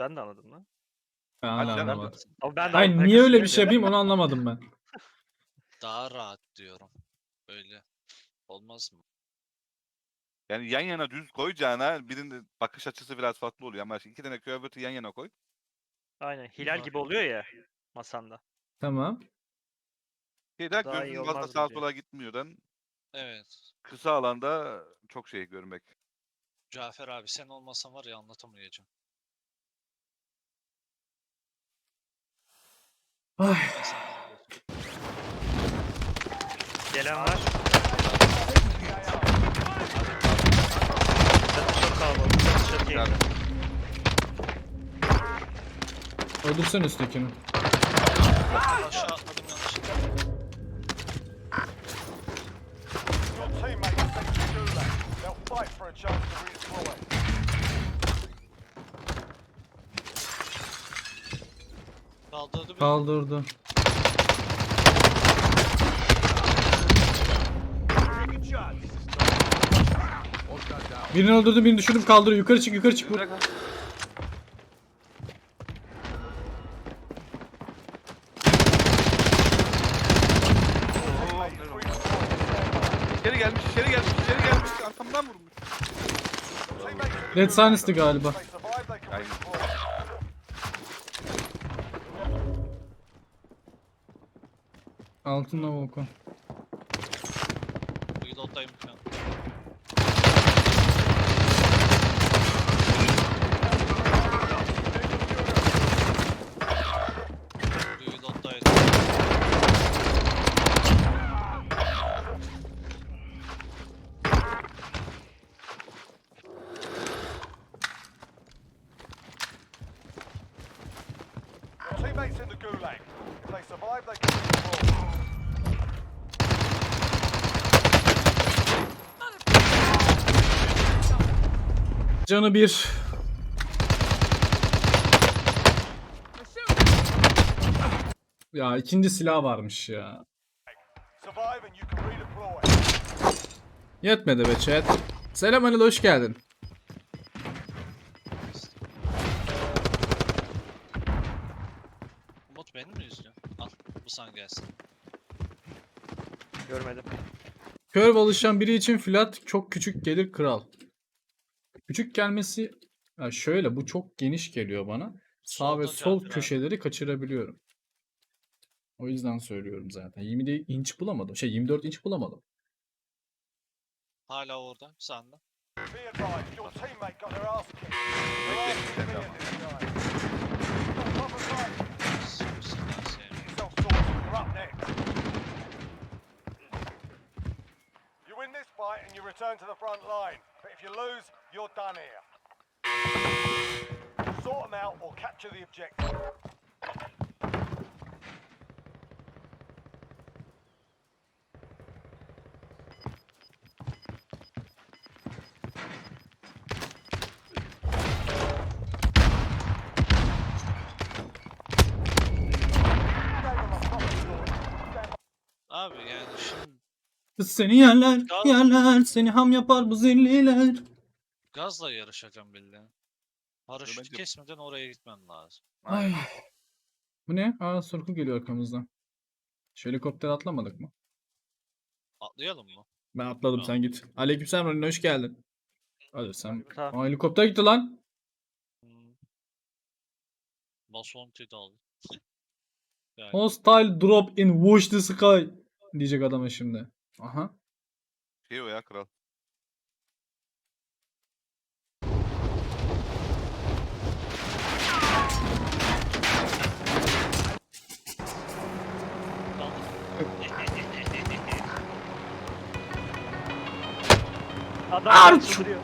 Ben de anladım lan. Ben Hadi lan, anlamadım. Ama ben de Hayır niye öyle bir şey ya. yapayım onu anlamadım ben. Daha rahat diyorum. Öyle. Olmaz mı? Yani yan yana düz koyacağına birinin bakış açısı biraz farklı oluyor. Ama iki tane Curvet'i yan yana koy. Aynen. Hilal gibi oluyor ya masanda. Tamam. Şeyden Daha iyi gözün fazla olmaz sağa bence. sola gitmiyordan Evet. kısa alanda çok şey görmek. Cafer abi sen olmasan var ya anlatamayacağım. Ay. Gelen var. Çatı çok kalabalık. Çatı çok iyi. Yani Öldürsene üsttekini. aşağı atladım yanlışlıkla. Your teammates to Gulag. They'll fight for a chance to redeploy. Kaldırdı beni. Kaldırdı. Birini öldürdüm birini düşürdüm kaldırıyor. Yukarı çık yukarı çık. vur. İçeri gelmiş, içeri gelmiş, içeri gelmiş. Arkamdan vurmuş. Red. Silence'dı galiba. Altın da oku. Canı bir. Ya ikinci silah varmış ya. Yetmedi be chat. Selam Anıl hoş geldin. Umut beni mi izliyorsun? Al bu sana gelsin. Görmedim. Kör alışan biri için flat çok küçük gelir kral. Küçük gelmesi ya şöyle bu çok geniş geliyor bana. Sağ ve Solda sol Cafer abi. köşeleri kaçırabiliyorum. O yüzden söylüyorum zaten. 20 inç bulamadım. Şey 24 inç bulamadım. Hala orada. Sen de. Be advised, your teammate got their ass kicked. Bekle, There bekle are ama. this guy. Return to the front line. But if you lose, you're done here. Sort them out or capture the objective. Seni yerler, Gaz- yerler, seni ham yapar bu zilliler. gazla yarışacağım bildiğin. Paraşütü bence- kesmeden oraya gitmen lazım. Ay. Bu ne? Aa Sorkul geliyor arkamızdan. Şu helikopter atlamadık mı? Atlayalım mı? Ben atladım sen git. Aleykümselam Ronin hoş geldin. Hadi sen. Tamam. Aa helikopter gitti lan. Hmm. Basonti de aldı. yani Hostile drop in Watch the Sky. Diyecek adama şimdi. Aha. Şey o ya kral. Adam Arç! çıldırıyor.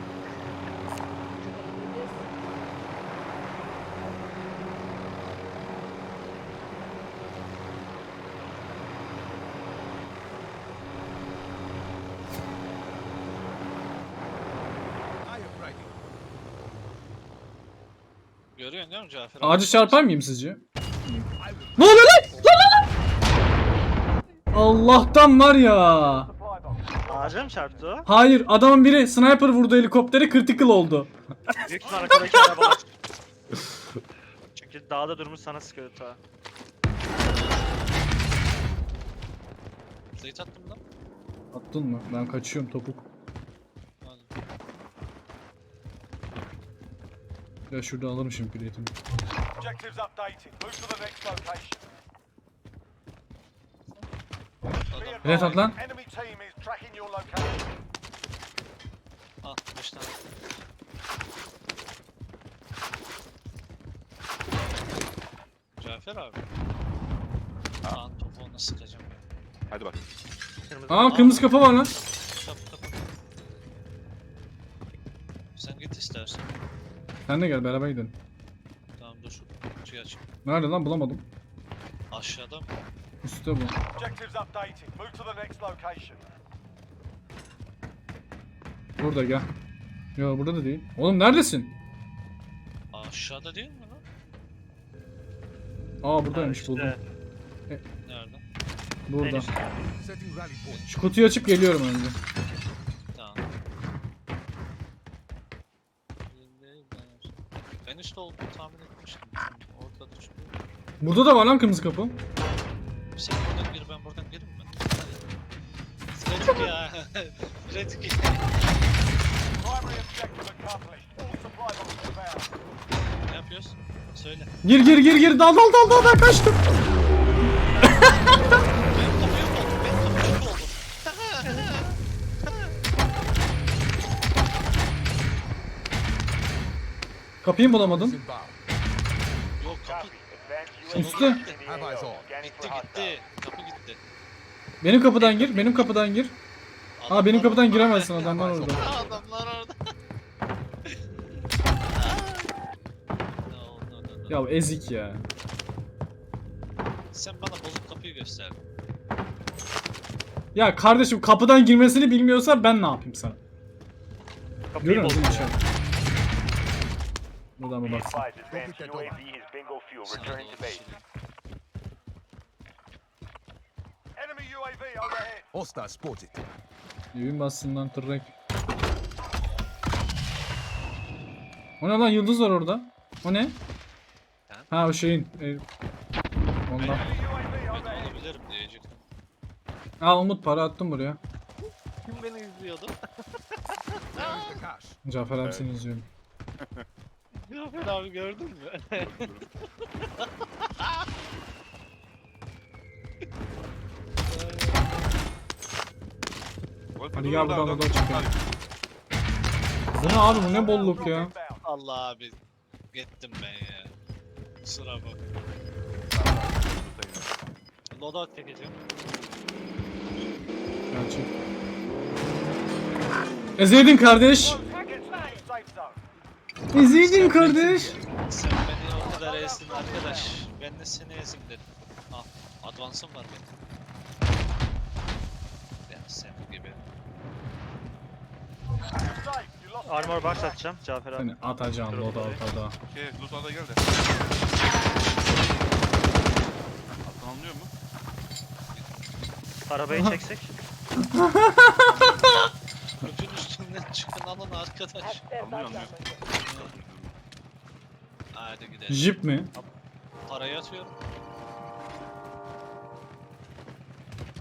Görüyorsun değil mi Cafer? abi? Ağacı çarpar mıyım sizce? Ne oluyor lan? Lan lan lan! Allah'tan var ya. Ağaca mı çarptı o? Hayır adamın biri sniper vurdu helikoptere critical oldu. Büyük ihtimal arkadaki arabalar. Bir dağda durmuş sana sıkıyordu ta. Plate attım lan. Attın mı? Ben kaçıyorum topuk. Hadi. Ya şurada alırım şimdi plate'imi. Objectives updated. Move to the next location. Be. Evet, at lan. advised, Enemy team is tracking your location. Ah 5 tane. Cafer abi. Ha. Lan topu ona sıkacağım. Hadi bak. Kırmızı. Aa kırmızı kafa var lan. Sen de gel beraber gidelim. Tamam dur şu kutuyu aç. Nerede lan bulamadım. Aşağıda mı? Üstte bu. Objectives updated. Move to the next location. Burada gel. Yo burada da değil. Oğlum neredesin? Aşağıda değil mi lan? Aa buradaymış işte. buldum. Nerede? Burada. Şu kutuyu açıp geliyorum önce. Ben üstte olduğunu tahmin etmiştim. Ortada çıkıyor. Burada da var lan kırmızı kapı. Sen buradan gir ben buradan girim mi? Pratik ya. Boxes found. ne yapıyoruz? Söyle. Gir gir gir gir dal dal dal dal ben kaçtım. Kapıyı mı bulamadım? Yok kapı for gitti gitti. Kapı gitti. Benim kapıdan gir. Benim kapıdan gir. Aa benim kapıdan giremezsin adamlar orada. Adamlar orada. Ya ezik ya. Sen bana bozuk kapıyı göster. Ya kardeşim kapıdan girmesini bilmiyorsa ben ne yapayım sana? Kapıyı Görüyor musun? içeri? Buradan mı baksın? advised, advanced that UAV door. is bingo fuel. Sana Returning doğru to base. düşürüyor. Enemy UAV overhead. Hostile spotted. Tırrek. O ne lan yıldız var orada. O ne? Ha o şeyin. E, ondan. Enemy UAV Ben overhead. olabilirim diyecektim. Al Umut para attım buraya. Kim beni izliyordu? Cafer abi Evet. seni izliyorum. Cafer abi gördün mü? Hadi gel buradan da çıkıyor. Bu ne abi bu ne bolluk ya. Allah abi. Gittim ben ya. Kusura bak. Loadout çekeceğim. Gerçek. Ezeydin kardeş. Ezeydin kardeş. Sen beni o kadar ezdin arkadaş. Ben de seni ezim dedim. Al. Advansım var benim. Ben senin gibi. Armor box atacağım Cafer abi. Seni atacağım loda atada. Şey, Luzon'a gel de. Alttan alınıyor mu? Arabayı çeksek. Bütün üstünden çıkın alın arkadaş. Alınıyor alınıyor. Hadi gidelim. Jip mi? Parayı atıyorum.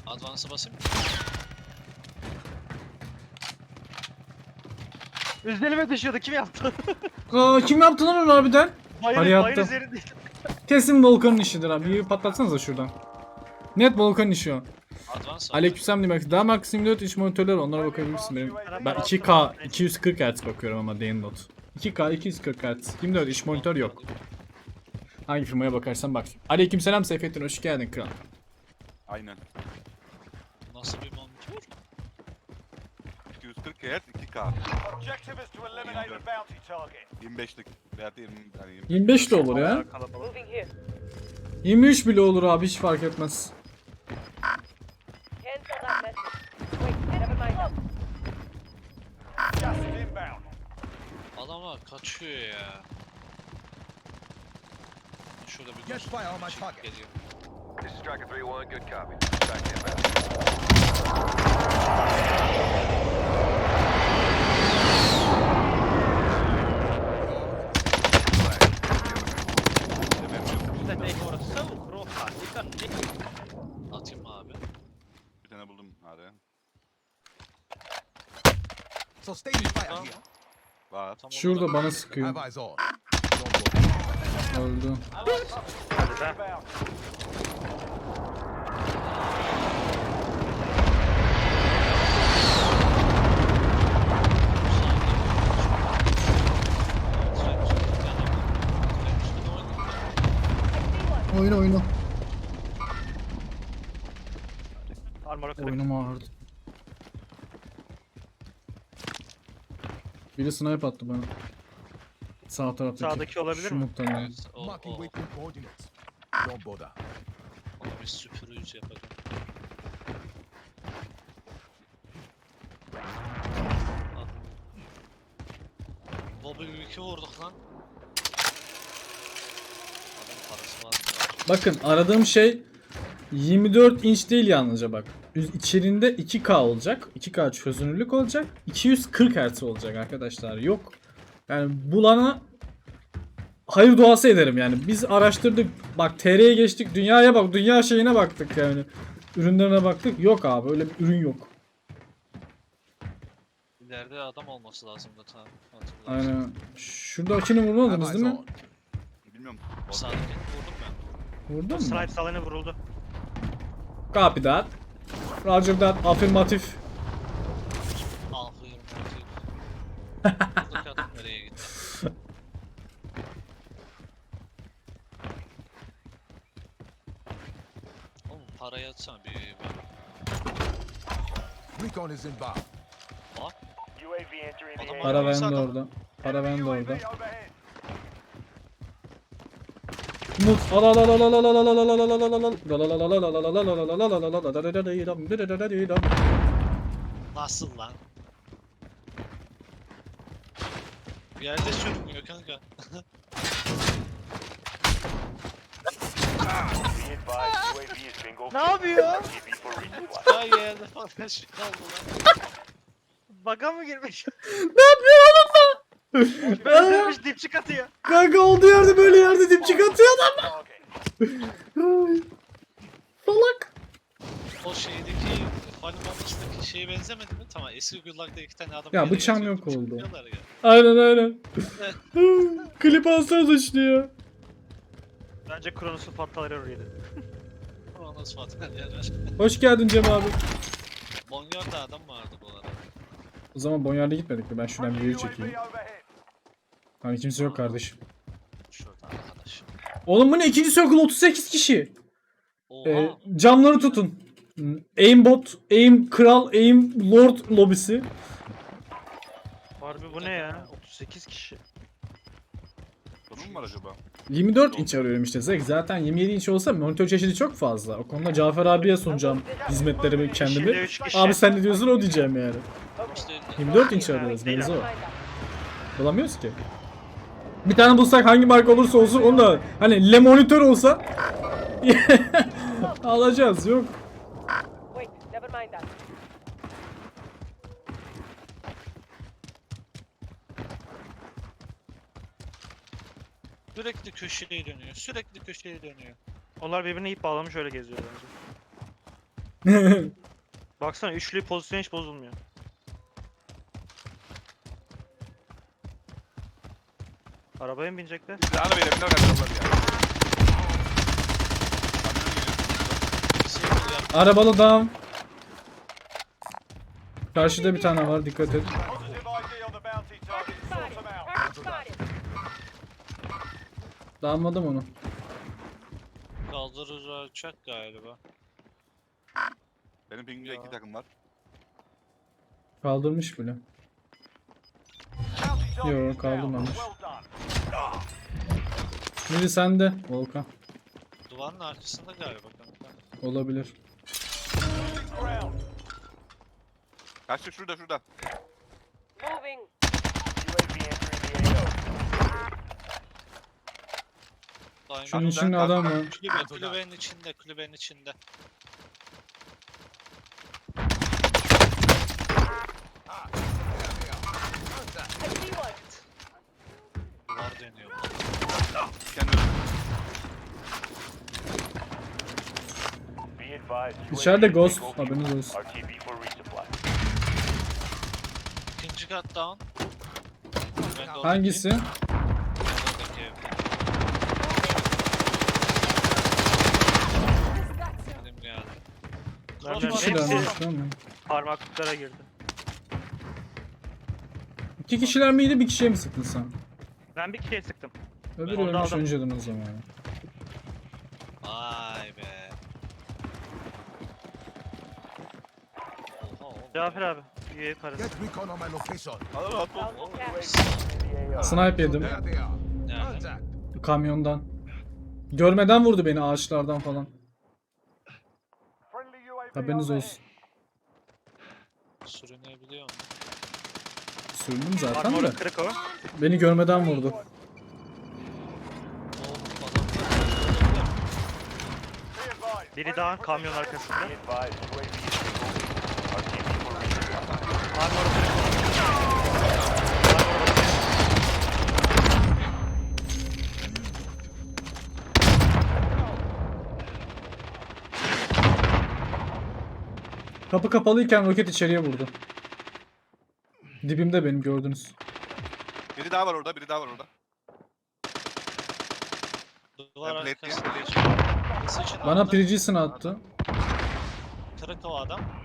Advansı basayım mı? Üzerime düşüyordu kim yaptı? Aa, kim yaptı lan onu harbiden? Bayır, Parayı bayır attı. üzerinde. Kesin Volkan'ın işidir abi. Bir patlatsanıza şuradan. Net Volkan'ın işi o. Al. Aleykümselam demek. Daha Max Simulator iç monitörler onlara bakabilirsin benim. Ben 2K 240 Hz bakıyorum ama Download. 2K 240 Hz. 24 iç monitör yok. Hangi firmaya bakarsan bak. Aleykümselam Seyfettin hoş geldin kral. Aynen. Nasıl bir monitör? 240 Hz 2K. Objective is to eliminate the bounty target. 25'lik. Veya 20 yani 20. 25 de olur ya. Bayağı kalabalık. Moving here. 23 bile olur abi hiç fark etmez. Ama kaçıyor ya. Şurada bir Geç fire on my target. Geliyor. This is Striker 3-1, good copy. Back Atayım mı abi? Bir tane buldum hadi. So stay in fire here. Tam Şurada bana sıkıyor. Have eyes on. Öldü. Oyna oyna. Armor'a kırık. Oyunum ağrıdı. Biri snipe attı bana. Sağ taraftaki. Sağdaki olabilir Şu mi? muhtemelen. O, Marking o, waypoint coordinates. Don't bother. onu bir süpürücü yapalım. Al. Bobby vurduk lan. Adamın parası var. Bakın aradığım şey 24 inç değil yalnızca bak. Üz- İçerinde 2K olacak. 2K çözünürlük olacak. 240 Hz olacak arkadaşlar. Yok. Yani bulana hayır duası ederim yani. Biz araştırdık. Bak TR'ye geçtik. Dünyaya bak. Dünya şeyine baktık yani. Ürünlerine baktık. Yok abi. Öyle bir ürün yok. İleride adam olması lazım da tamam. Hatırlarsın. Aynen. Şuradakini vurmadınız değil mi? Bilmiyorum. Sağdaki vurdum ben. Vurdun mu? Snipe salını vuruldu. Copy that. Roger that. Afirmatif. Parayı atsana bir bir- Recon is inbound. UAV entering the Adam area. Para Adam- bende adam- orada. Para bende UAV orada. overhead. Umut. Nasıl lan? Bir yerde sürünüyor kanka. Ne yapıyor? Ay yerde falan şey kaldı lan. Baga mı girmiş? Ne yapıyor oğlum? Öldürmüş dipçik atıyor. Kanka olduğu yerde böyle yerde dipçik atıyor adam. Ay. Salak. O şeydeki Funny Moments'daki şeye benzemedi mi? Tamam eski Gullag'da iki tane adam Ya yere bıçağım yatıyor, yok oldu. ya. Aynen aynen. Klip alsanız işliyor. Bence Kronos'un Error yedi. O nasıl fatih yerler. Hoş geldin Cem abi. Bongar'da adam vardı bu arada. O zaman Bonyard'a gitmedik mi? Ben şuradan bir video çekeyim. Overhead. Hani kimse yok kardeşim. Şurada arkadaş. Oğlum bu ne? İkinci circle 38 kişi. Oha. Ee, camları tutun. Aimbot, aim kral, aim lord lobisi. Harbi bu ne ya? 38 kişi. Sorun mu var acaba? 24 inç arıyorum işte Zek. Zaten 27 inç olsa monitör çeşidi çok fazla. O konuda Cafer abiye sunacağım hizmetlerimi Şimdi kendimi. 3 kişi. Abi sen ne diyorsun o diyeceğim yani. İşte 24 inç arıyoruz. Mevzu o. Bulamıyoruz ki. Bir tane bulsak hangi marka olursa olsun onu da hani le monitör olsa alacağız yok. Sürekli köşeye dönüyor. Sürekli köşeye dönüyor. Onlar birbirine ip bağlamış öyle geziyor bence. Baksana üçlü pozisyon hiç bozulmuyor. Arabaya mı binecekler? Bir ara verelim ne ya. Oluyor. Arabalı down. Karşıda bir tane var dikkat et. Dağılmadım onu. Kaldıracak galiba. Benim pingimde iki takım var. Kaldırmış bile. Bounty target Yo, is kaldırmamış. Biri sende Volkan. Duvarın arkasında galiba kanka. Olabilir. Kaçtı şurada şurada. Moving. Şunun içinde adam var. Kulübe, kulübenin içinde, kulübenin içinde. I see one. Duvar dönüyor. Kendi Be advised, İçeride Ghost haberiniz olsun. İkinci kat down. Ben de oradaki- Hangisi? oradaki evde. Elim geldi. Cross var, kişiler hepsi- mi? Parmaklıklara girdi. İki kişiler miydi bir kişiye mi sıktın sen? Ben bir kişiye sıktım. Öbürü Orada ölmüş adam. önceden o zaman. Vay be. Oha oğlum. Cafer abi. Üye yukarı. Get recon on my location. Al rahat ol. Down to cash. Snipe yedim There they are. Nerede? Contact. kamyondan. Görmeden vurdu beni ağaçlardan falan. UAV Haberiniz olsun. Sürünebiliyor mu? Sürdüm zaten de. Armoru kırık o. Beni görmeden vurdu. Oğlum adamlar. Biri daha kamyon arkasında. Kırık o. Kapı kapalıyken roket içeriye vurdu. Dibimde benim gördünüz. Biri daha var orada, biri daha var orada. Duvar Bana. Precision attı. Kırık o adam.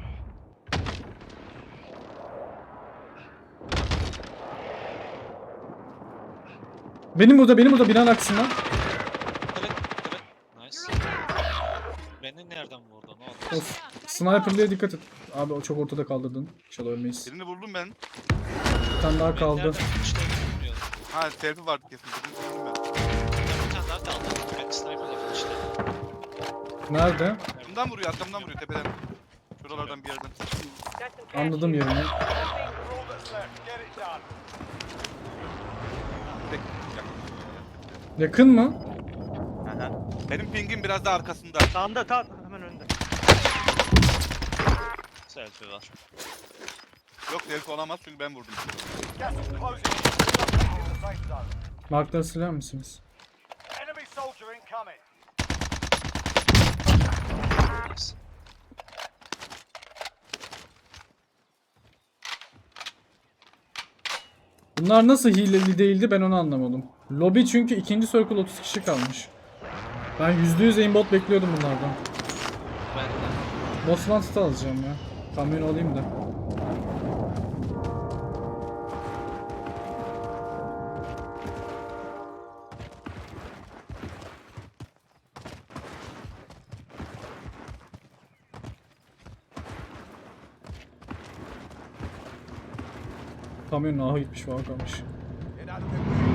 Benim burada, benim burada binanın arkasında. Kırık kırık. Nice. Beni nereden vurdu? Ne oldu? Of. Sniper'liğe dikkat et. Abi o çok ortada kaldırdın. İnşallah ölmeyiz. Birini vurdum ben. Bir tane daha kaldı. Nereden vurmuşlarını bilmiyorum. Ha selfie vardı kesin. Birini vurdum ben. Bir tane daha kaldı. Ben sniper'la işte. Nerede? Bundan vuruyor, arkamdan vuruyor tepeden. Şuralardan bir yerden. Anladım yerini. Tek yakın. Mı? Aha. Benim pingim biraz daha arkasında. Sağında tam hemen önünde. Selfie var. Yok selfie olamaz çünkü ben vurdum. Markları siler misiniz? Enemy soldier incoming. Bunlar nasıl hileli değildi ben onu anlamadım. Lobby çünkü ikinci circle 30 kişi kalmış. Ben %100 aimbot bekliyordum bunlardan. Ben de. Lancet'ı alacağım ya. Kamyonu alayım da. Kamyon aha gitmiş falan kalmış. Get out of the way.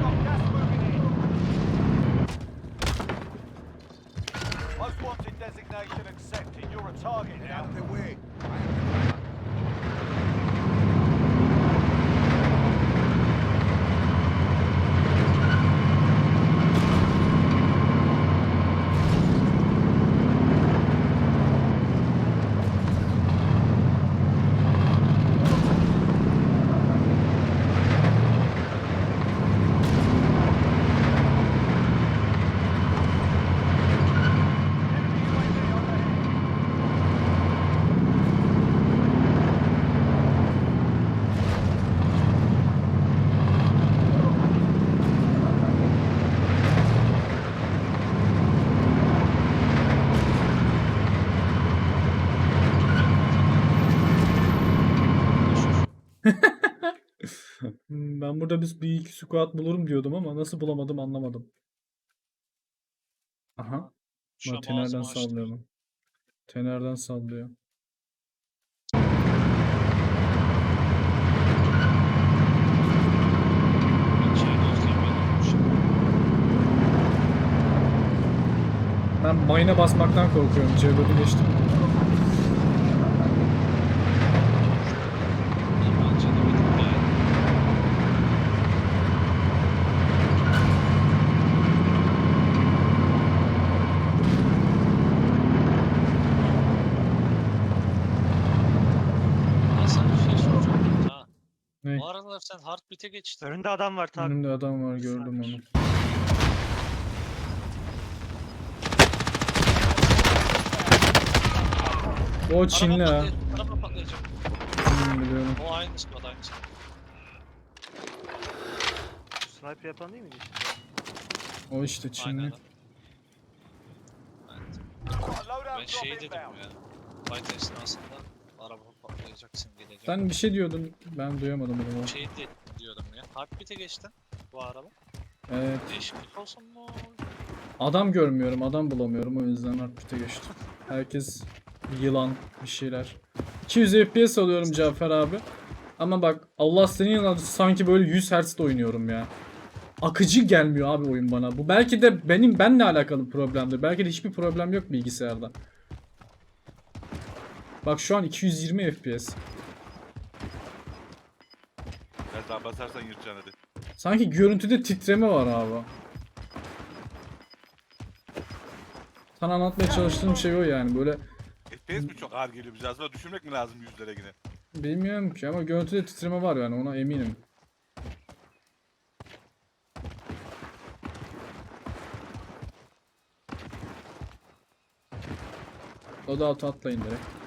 Got gas moving in. Most wanted designation accepted. You're a target Get now. out of the way. I am the fire. Enemy UAV overhead. Hmm, Ben burada biz bir iki squat bulurum diyordum ama nasıl bulamadım anlamadım. Aha. Şu Bak Tener'den sallıyor lan. Tener'den sallıyor. Ben mine'a basmaktan korkuyorum. C4'ü geçtim. Bence de bir tık daha Ne? Bu aralar sen Heartbeat'e geçtin. Önünde adam var tabi. Önümde adam var gördüm onu. O Çinli ha. Araba patlayacak, Araba patlayacak. Hmm, biliyorum. O aynı squad aynı squad. Sniper yapan değil miydi işte? O işte Çinli. Evet. Loadout Ben şey dedim ya. Fight esnasında araba patlayacak simgeleyecek. Sen bir şey diyordun. Ben duyamadım onu. şey di- diyordum ya. Heartbeat'e geçtin bu araba. Evet. Değişiklik olsun mu? Adam görmüyorum. Adam bulamıyorum. O yüzden Artpit'e geçtim. Herkes yılan bir şeyler. 200 FPS alıyorum Cafer abi. Ama bak Allah senin yanında sanki böyle 100 Hz'de oynuyorum ya. Akıcı gelmiyor abi oyun bana. Bu belki de benim benle alakalı problemdir. Belki de hiçbir problem yok bilgisayarda. Bak şu an 220 FPS. Biraz daha basarsan yırtacaksın hadi. Sanki görüntüde titreme var abi. Sana anlatmaya çalıştığım şey o yani böyle FPS mi çok ağır geliyor bize? Aslında düşürmek mi lazım yüzlere yine? bilmiyorum ki ama görüntüde titreme var yani ona eminim. Loadout atlayın direkt.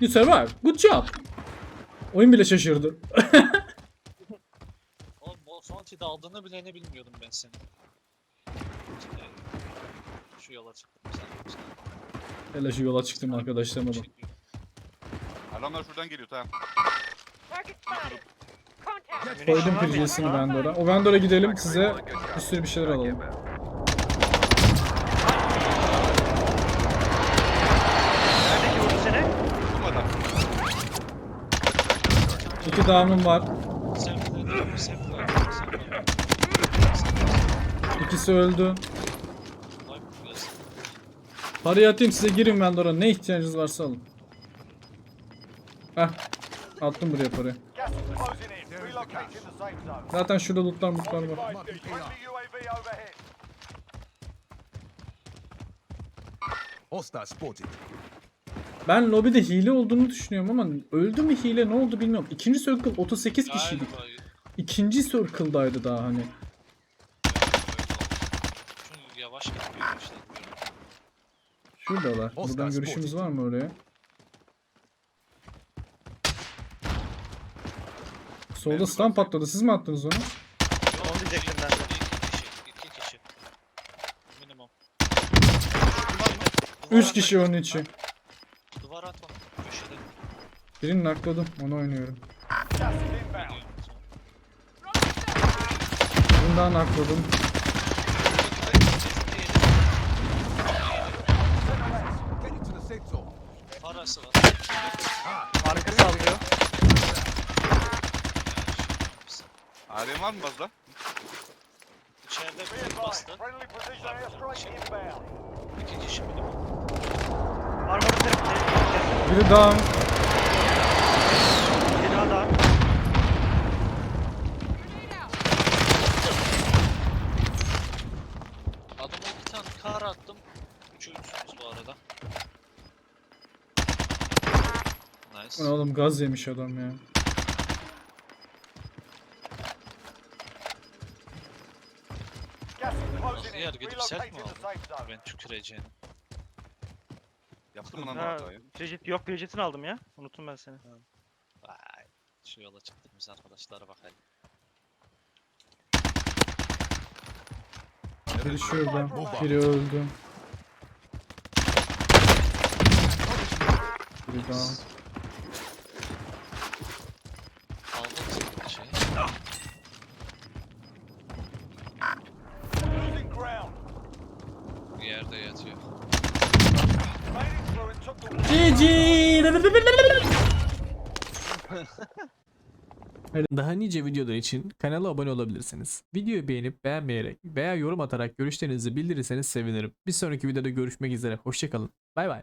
You survive. Good job. Oyun bile şaşırdı. Oğlum o son tide aldığını bile ne bilmiyordum ben senin. İşte, şu yola çıktım sen. sen- Hele şu yola çıktım arkadaşlarıma bak. Adamlar şuradan geliyor tamam. Koydum? PC'sini Vendor'a. O Vendor'a gidelim size bir sürü bir şeyler alalım. Neredeki vurdu seni? Bu adam. İki damım var. İkisi öldü. Parayı atayım size girin Vendor'a. Ne ihtiyacınız varsa alın. Heh. Attım buraya parayı. Zaten şurada lootlar mutlar var. Hostile spotted. Ben lobide hile olduğunu düşünüyorum ama öldü mü hile ne oldu bilmiyorum. İkinci circle 38 kişiydik. İkinci circle'daydı daha hani. Çünkü yavaş gitmiyor işte. Şuradalar. Buradan görüşümüz var mı oraya? Solda stun patladı. Siz mi attınız onu? Onu diyecektim ben de. İki kişi, iki kişi. Minimum. 3 kişi onun için. Duvar at onu. Köşede. Birini nakladım. Onu oynuyorum. Daha nakladım. Parası var. Arka sallıyor. Alem var mı bazda? İçeride bir bastı. Friendly precision airstrike inbound. İki kişi minimum. Armoru tepki. Biri down. Bir daha daha. Adama iki tane kar attım. Üçü üçsünüz bu arada. Nice. O ne Oğlum gaz yemiş adam ya. Closing Yer gidip set mi aldın? Ben tüküreceğim. Yaptın mı lan Ha, hatayı? Bridget, yok Bridget'ini aldım ya. Unuttum ben seni. Vay. Şu yola çıktığımız arkadaşlara bakalım. Biri şurada. Biri öldü. Biri down. Daha nice videolar için kanala abone olabilirsiniz. Videoyu beğenip beğenmeyerek veya yorum atarak görüşlerinizi bildirirseniz sevinirim. Bir sonraki videoda görüşmek üzere. Hoşçakalın. Bay bay.